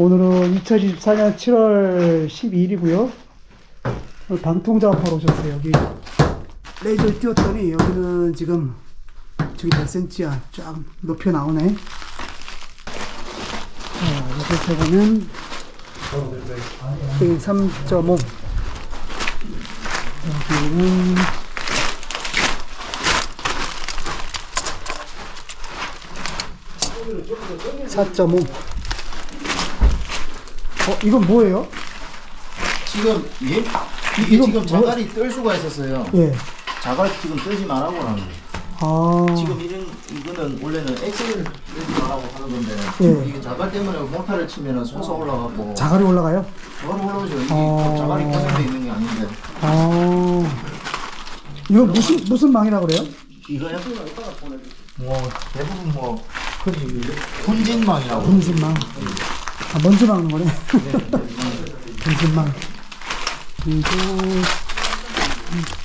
오늘은 2024년 7월 12일이고요. 방통 작업하러 오셨어요. 여기 레이저를 띄웠더니 여기는 지금 저기 몇 센치야? 쫙 높여 나오네. 자, 이렇게 보면 여기 3.5 여기는 (4.5) 어 이건 뭐예요? 지금 얘 이게 이거 지금 뭐- 자갈이 뜰 수가 있었어요. 예. 자갈 지금 뜨지 말라고 하는 거예요. 아. 지금 이런 이거는 원래는 엑셀을 뜨지 말라고 하는 건데 예. 이게 자갈 때문에 모타를 치면은 솟아 올라가고 자갈이 올라가요? 자갈이 올라오죠. 이게 어. 자갈이 고정돼 있는 게 아닌데 아. 이거 무슨 무슨 망이라 그래요? 이거요? 뭐 대부분 뭐 흔히 훈진망이라고. 분진망. 아, 먼지 막는 거네. 분진망. 그리고,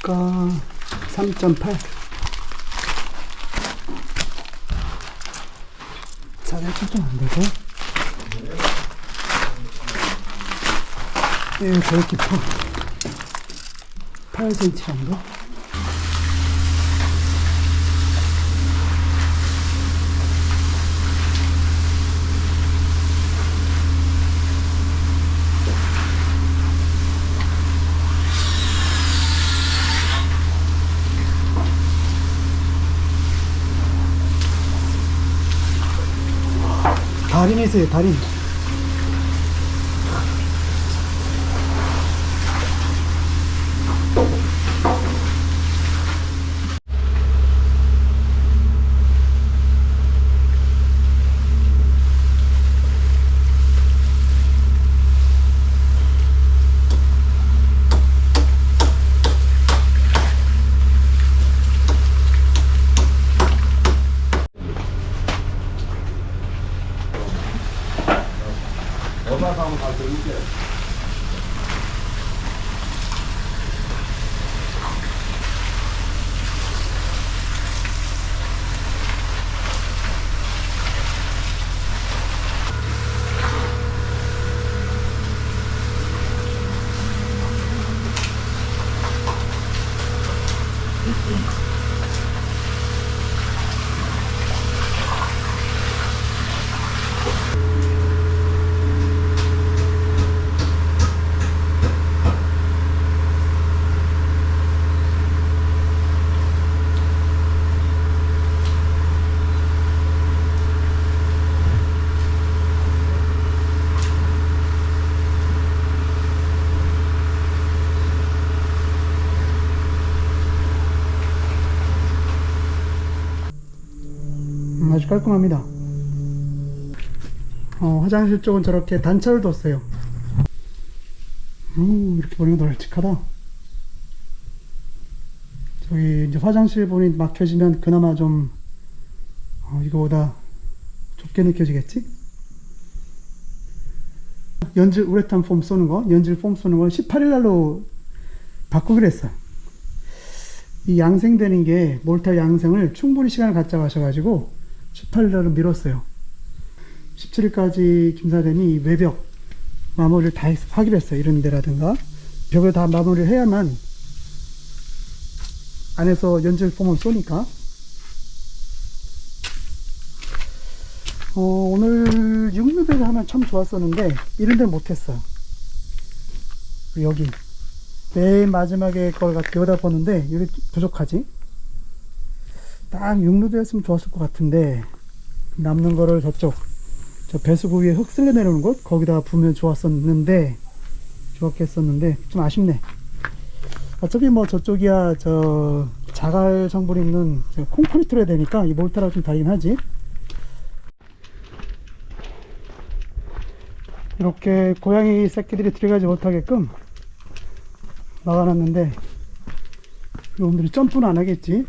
그러니까, 3.8. 자네 좀안 되고. 예, 깊어. 8cm 정도? 달인이 있어요, 달인. 음, 아주 깔끔합니다. 어, 화장실 쪽은 저렇게 단차를 뒀어요. 오, 이렇게 보니까 널찍하다. 저기 이제 화장실 문이 막혀지면 그나마 좀 어, 이거보다 좁게 느껴지겠지? 연질 우레탄 폼 쏘는 거, 연질 폼 쏘는 건 18일 날로 바꾸기로 했어. 이 양생되는 게 몰타 양생을 충분히 시간을 갖자 하셔가지고 18일날로 미뤘어요. 17일까지 김사장이 외벽 마무리를 다 했- 하기로 했어요. 이런 데라든가 벽을 다 마무리를 해야만 안에서 연질 폼을 쏘니까 어, 오늘 육류배를 하면 참 좋았었는데 이런 데는 못했어요. 여기 맨 마지막에 걸 갖다 여기다 보는데 여기 부족하지? 딱 육루도였으면 좋았을 것 같은데 남는 거를 저쪽 저 배수구 위에 흙 쓸려 내려오는 곳 거기다 부으면 좋았었는데 좋았겠었는데 좀 아쉽네. 어차피 뭐 저쪽이야 저 자갈 성분 있는 저 콘크리트로 해야 되니까 이 몰타랑 좀 다르긴 하지. 이렇게 고양이 새끼들이 들어가지 못하게끔 막아놨는데 이놈들이 점프는 안 하겠지